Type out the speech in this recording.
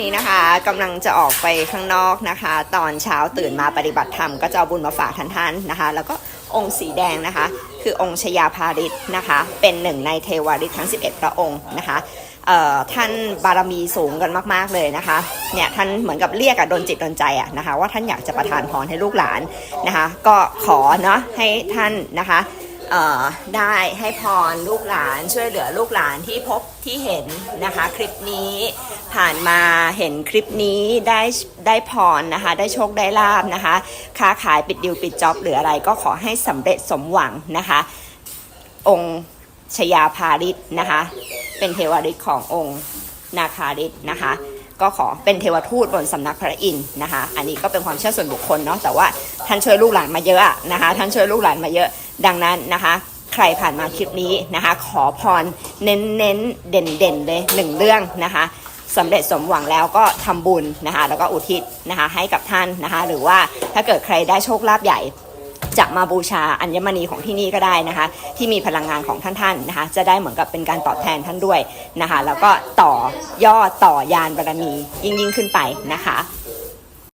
นี่นะคะกำลังจะออกไปข้างนอกนะคะ ตอนเช้าตื่นมาปฏิบัติธรรมก็จะเอาบุญมาฝากท่านท่านๆนะคะ แล้วก็องค์สีแดงนะคะ คือองค์ชยาภาริตนะคะ เป็นหนึ่งในเทวาริตทั้ง 11 พระองค์นะคะท่านบารมีสูงกันมาก ๆ เลยนะคะ เนี่ยท่านเหมือนกับเรียกอะดนจิตดนใจอะนะคะ ว่าท่านอยากจะประทานพรให้ลูกหลานนะคะ ก็ขอเนาะให้ท่านนะคะ ได้ให้พรลูกหลานช่วยเหลือลูกหลานที่พบที่เห็นนะคะ คลิปนี้ผ่านมาเห็นคลิปนี้ได้ได้พรนะคะ ได้โชคได้ลาบนะคะ ค้าขายปิดดิวปิดจ็อบหรืออะไรก็ขอให้สำเร็จสมหวังนะคะ องค์ชยาภาริตนะคะ เป็นเทวาริตขององค์นาคาริตนะคะก็ขอเป็นเทวทูตบนสำนักพระอินทร์นะคะ อันนี้ก็เป็นความเชื่อส่วนบุคคลเนาะ แต่ว่าท่านช่วยลูกหลานมาเยอะนะคะ ท่านช่วยลูกหลานมาเยอะ ดังนั้นนะคะใครผ่านมาคลิปนี้นะคะ ขอพรเน้นเน้นเด่นเด่นเลยหนึ่งเรื่องนะคะสำเร็จสมหวังแล้วก็ทำบุญนะคะ แล้วก็อุทิศนะคะให้กับท่านนะคะ หรือว่าถ้าเกิดใครได้โชคลาภใหญ่จะมาบูชาอัญมณีของที่นี่ก็ได้นะคะ ที่มีพลังงานของท่านท่านนะคะ จะได้เหมือนกับเป็นการตอบแทนท่านด้วยนะคะ แล้วก็ต่อย่อต่อยานบารมียิ่งยิ่งขึ้นไปนะคะ